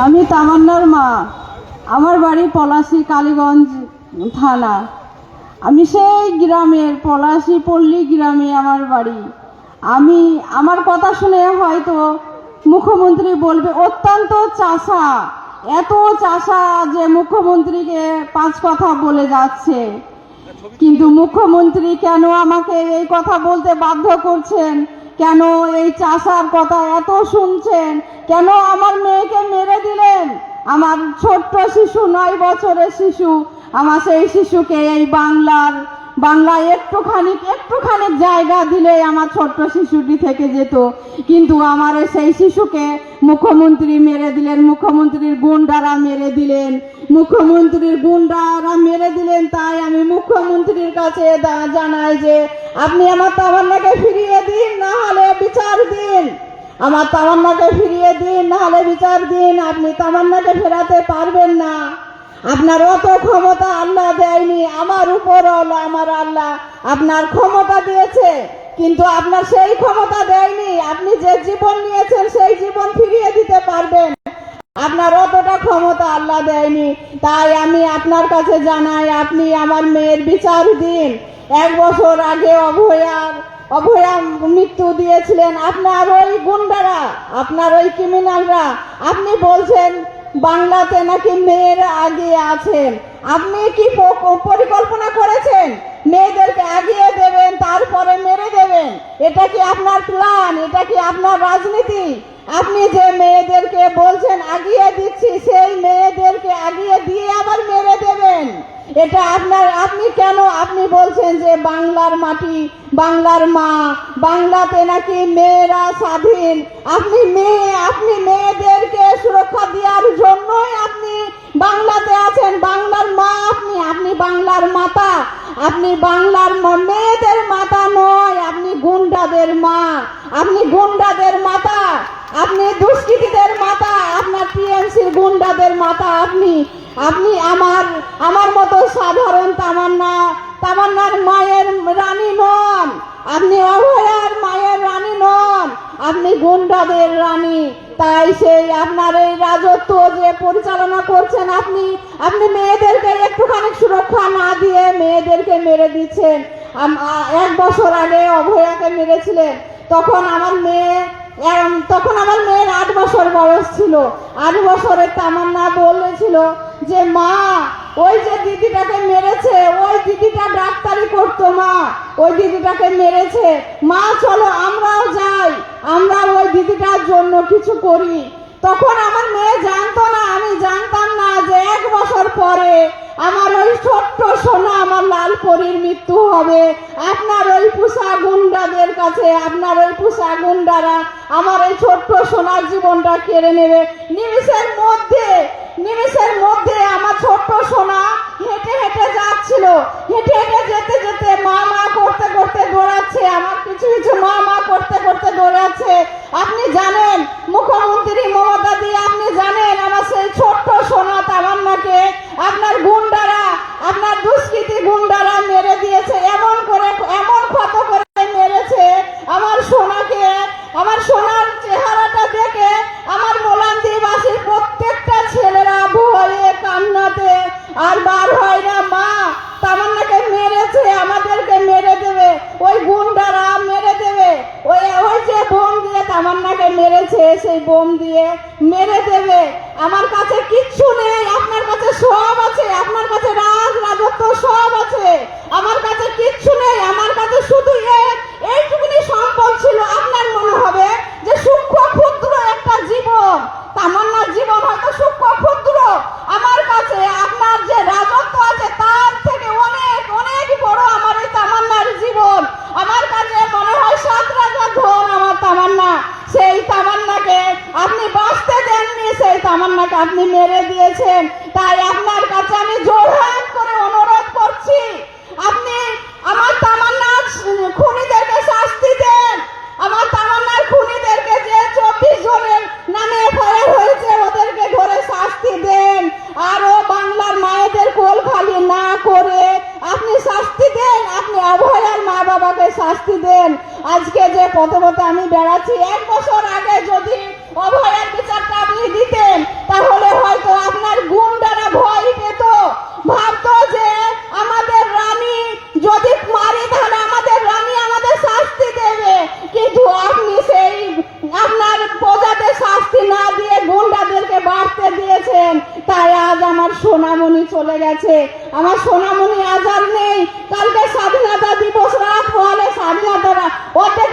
আমি তামান্নার মা। আমার বাড়ি পলাশি, কালীগঞ্জ থানা। আমি সেই গ্রামের পলাশি পল্লী গ্রামে আমার বাড়ি। আমি, আমার কথা শুনে হয়তো মুখ্যমন্ত্রী বলবে, অত্যন্ত চাষা, এত চাষা যে মুখ্যমন্ত্রীকে পাঁচ কথা বলে যাচ্ছে। কিন্তু মুখ্যমন্ত্রী কেন আমাকে এই কথা বলতে বাধ্য করছেন? কেন এই চাষার কথা এত শুনছেন? কেন আমার মেয়েকে মেরে দিলেন? আমার ছোট্ট শিশু, নয় বছরের শিশু, আমার সেই শিশুকে এই বাংলার, বাংলায় একটুখানি একটুখানি জায়গা দিলে আমার ছোট্ট শিশুটি থেকে যেত। কিন্তু আমার সেই শিশুকে মুখ্যমন্ত্রী মেরে দিলেন, মুখ্যমন্ত্রীর গুন্ডারা মেরে দিলেন। মুখ্যমন্ত্রীর গুন্ডারা মেরে দিলেন, তাই আমি মুখ্যমন্ত্রীর কাছে জানাই যে, আপনি আমার তামান্নাকে ফিরিয়ে দিন, না হলে বিচার দিন। আমার তামান্নাকে ফিরিয়ে দিন, না হলে বিচার দিন। আপনি তামান্নাকে ফেরাতে পারবেন না। আপনার অত ক্ষমতা আল্লাহ দেয়নি, আমার উপর হলো আমার আল্লাহ। আপনার ক্ষমতা দিয়েছে, কিন্তু আপনার সেই ক্ষমতা দেয়নি। আপনি যে জীবন নিয়েছেন, সেই জীবন ফিরিয়ে দিতে পারবেন। আপনার অতটা ক্ষমতা আল্লাহ দেয়নি। তাই আমি আপনার কাছে জানাই, আপনি আমার মেয়ের বিচার দিন। এক বছর আগে অভয়ার অভয়া মৃত্যু দিয়েছিলেন। আপনার ওই গুন্ডারা, আপনার ওই ক্রিমিনালরা আপনি বলছেন বাংলাতে নাকি মেয়েরা আগিয়ে আছেন। আপনি কি পরিকল্পনা করেছেন? মেয়েদেরকে আগিয়ে দেবেন, তারপরে মেরে দেবেন। এটা কি আপনার প্ল্যান এটা কি আপনার রাজনীতি? আপনি যে মেয়েদেরকে বলছেন, আগিয়ে দিচ্ছি, সেই মেয়েদেরকে আগিয়ে দিয়ে আবার মেরে দেবেন। এটা আপনার, আপনি কেন, আপনি বলছেন যে বাংলার মাটি, বাংলার মা, বাংলাতে নাকি মেয়েরা স্বাধীন। আপনি মেয়ে, আপনি মেয়েদেরকে সুরক্ষা দেওয়ার জন্যই আপনি বাংলাতে আছেন। বাংলার মা আপনি আপনি বাংলার মাতা। আপনি বাংলার মেয়েদের মাতা নয়, আপনি গুন্ডাদের মা। আপনি মাতা আপনি দুষ্কৃতীদের মাতা, আপনার টিএমসির গুন্ডাদের মাতা, আপনি আপনি আমার আমার মতো সাধারণ তামান্না, তামান্নার মায়ের রানী নন। আপনি অভয়ার মায়ের রানী নন, আপনি গুন্ডাদের রানী। তাই সেই আপনার এই রাজত্ব যে পরিচালনা করছেন আপনি আপনি মেয়েদেরকে একটুখানি সুরক্ষা না দিয়ে মেয়েদেরকে মেরে দিচ্ছেন। এক বছর আগে অভয়াকে মেরেছিলেন। তখন আমার মেয়ে তখন আমার মেয়ের আট বছর বয়স ছিল। আট বছরের তামান্না বলেছিল যে, মা, ওই যে দিদিটাকে মেরেছে, ওই দিদিটা ডাক্তারি করতো, মা। ওই দিদিটাকে মেরেছে। মা, চলো আমরাও যাই। আমরা ওই দিদিটার জন্য কিছু করি। তখন আমার মেয়ে জানতো না, আমি জানতাম না যে এক বছর পরে আমার ওই ছোট্ট সোনা আমার লাল পরীর মৃত্যু হবে। আপনার ওই পুষা গুন্ডাদের কাছে, আপনার ওই পুষা গুন্ডারা আমার এই ছোট্ট সোনার জীবনটা কেড়ে নেবে। নিমিষের মধ্যে নিমিষের মধ্যে আমার ছোট্ট সোনা হেঁটে হেঁটে যাচ্ছিল হেঁটে হেঁটে যেতে যেতে মা মা করতে করতে দৌড়াচ্ছে আমার কিছু কিছু মা মা করতে করতে দৌড়াচ্ছে আপনি জানেন মুখ্যমন্ত্রী মমতা দিয়ে আপনি জানেন আমার সেই ছোট্ট সোনা তামান্নাকে আপনার গুন্ডারা আপনার দুষ্কৃতী গুন্ডারা মেরে দিয়েছে এমন করে এমন ক্ষত করে মেরেছে আমার সোনাকে আমার সোনার চেহারাটা দেখে আমার মোলান্দিবাসীর প্রত্যেকটা ছেলেরা ভয়ে কান্নাতে আর বার হয় না মা তামান্নাকে মেরেছে আমাদেরকে মেরে দেবে ওই গুন্ডারা মেরে দেবে ওই ওই যে বোম দিয়ে তামান্নাকে মেরেছে সেই বোম দিয়ে মেরে আমার কাছে কিচ্ছু নেই, আপনার কাছে সব আছে, আপনার কাছে রাজ রাজত্ব সব আছে। আমার কাছে কিচ্ছু নেই, আমার কাছে শুধু এইটুকুনি সম্পদ ছিল, আপনার মনে হবে যে সূক্ষ্ম ক্ষুদ্র একটা জীবন তামান্নার জীবন হয়তো সূক্ষ্ম ক্ষুদ্র আমার কাছে আপনার যে রাজত্ব আছে তার থেকে অনেক অনেক বড় আমার এই তামান্নার জীবন আমার কাছে মনে হয় সাত রাজার ধন আমার তামান্না সেই তামান্নাকে আপনি বাঁচতে দেননি সেই তামান্নাকে আপনি মেরে দিয়েছেন। তাই আপনার কাছে আমি জোরহাত করে অনুরোধ করছি। আপনি আমার তামান্নার খুনিদেরকে শাস্তি দেন। আমার তামান্নার খুনিদেরকে যে চব্বিশ জনের নামে এফআইআর হয়েছে, ওদেরকে ধরে শাস্তি দেন। আরও বাংলার মায়েদের কোল খালি না করে আপনি শাস্তি দেন, আপনি অভয়ার মা বাবাকে শাস্তি দেন। আজকে যে পথে পথে আমি বেড়াচ্ছি, এক বছর আগে যদি অভয়ার চলে গেছে। আমার সোনামণি আজাদ নেই। কালকে স্বাধীনতা দিবস রাত হলে স্বাধীনতা অর্ধেক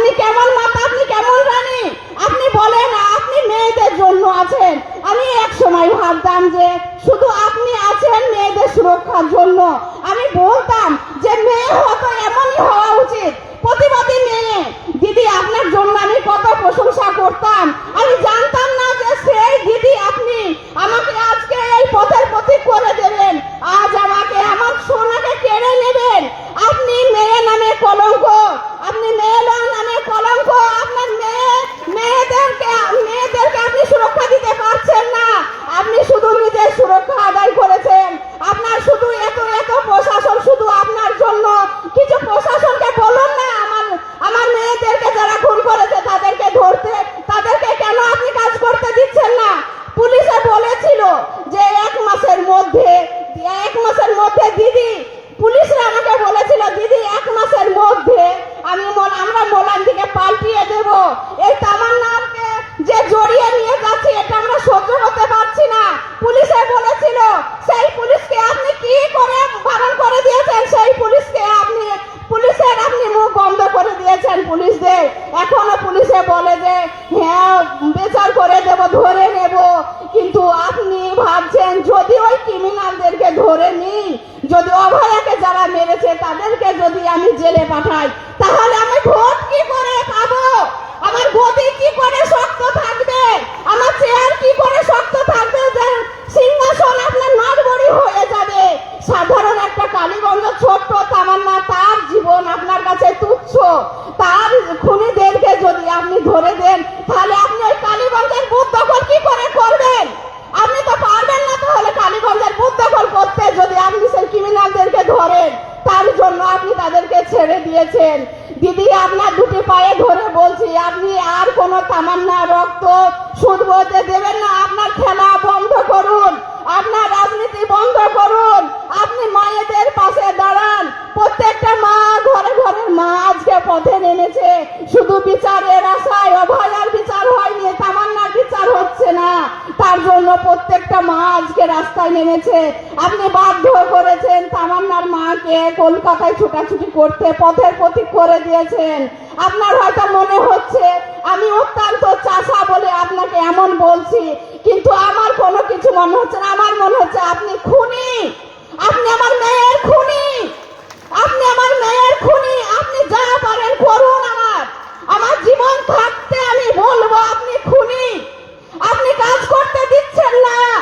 carne que hago ক্রিমিনালদেরকে ধরে নিই যদি অভয়াকে যারা মেরেছে, তাদেরকে যদি আমি জেলে পাঠাই, তাহলে আমি ভোট কি করে পাবো? আমার গতি কি করে নেমেছে। আপনি বাধ্য করেছেন তামান্নার মাকে কলকাতায় ছুটাছুটি করতে, পথের প্রতীক করে দিয়েছেন। আপনার হয়তো মনে হচ্ছে, আমি অত্যন্ত চাষা বলে আপনাকে এমন বলছি, কিন্তু আমার কোনো কিছু মনে হচ্ছে না। আমার মনে হচ্ছে আপনি খুনি। আপনি আমার মেয়ের খুনি। আপনি আমার মেয়ের খুনি। আপনি যা পারেন করুন আমার। আমার জীবন থাকতে আমি বলব, আপনি খুনি। আপনি কাজ করতে দিচ্ছেন না।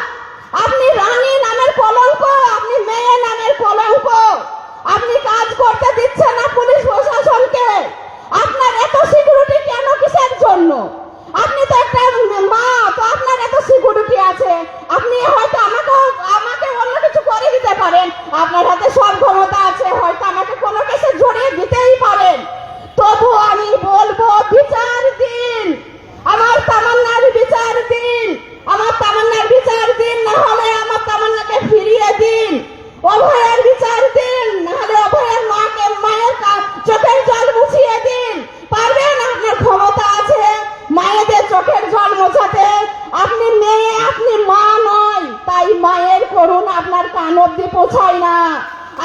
পৌঁছায় না?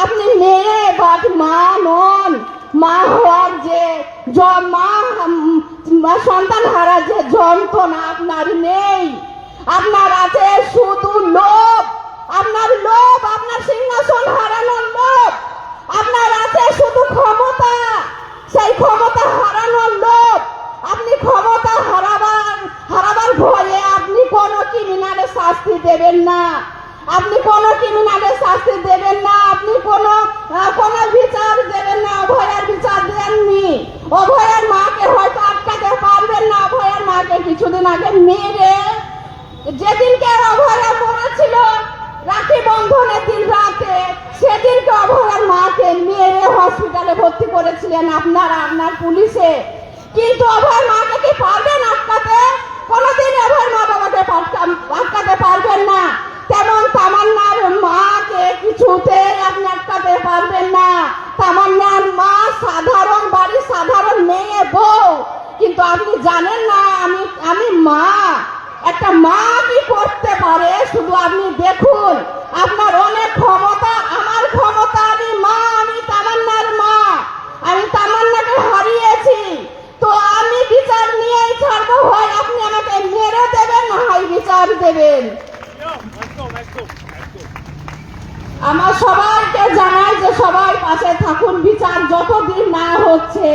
আপনি মেয়ে বা মা নন। মা হওয়ার যে মা সন্তান হারা যে যন্ত্রণা আপনার নেই। আপনার আছে শুধু লোভ। আপনার লোভ, আপনার সিংহাসন হারানোর লোভ। আপনার আছে শুধু যেদিনকে অভয়া মরেছিল রাখি বন্ধনের দিন রাতে, সেদিনকে অভয়ার মাকে মেরে হসপিটালে ভর্তি করেছিলেন আপনারা, আপনার পুলিশে। কিন্তু অভয়ের মাকে কি পারবেন আটকাতে? কোনোদিন অভয়ের মা বাবাকে আটকাতে পারবেন না। তেমন তামান্নার মাকে কিছুতেই আপনি আটকাতে পারবেন না। তামান্নার মা সাধারণ, বাড়ির সাধারণ মেয়ে, বউ। কিন্তু আপনি জানেন না, আমি আমি মা। একটা মা কি করতে পারে, শুধু আপনি দেখুন। আপনার অনেক ক্ষমতা, আমার ক্ষমতা, আমি মা, আমি তামান্নার মা। আমি তামান্নাকে হারিয়েছি। তো আমি বিচার নিয়েই ছাড়বো, হয় আপনি আমাকে মেরে দেবেন, না হয় বিচার দেবেন। আমার সবাইকে জানাই যে সবাই পাশে থাকুন, বিচার যতদিন না হচ্ছে,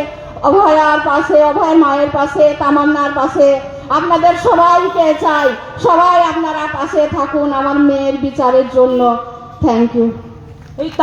অভয়ার পাশে, অভয় মায়ের পাশে, তামান্নার পাশে আপনাদের সবাইকে চাই। সবাই আপনারা পাশে থাকুন আমার মেয়ের বিচারের জন্য। Thank you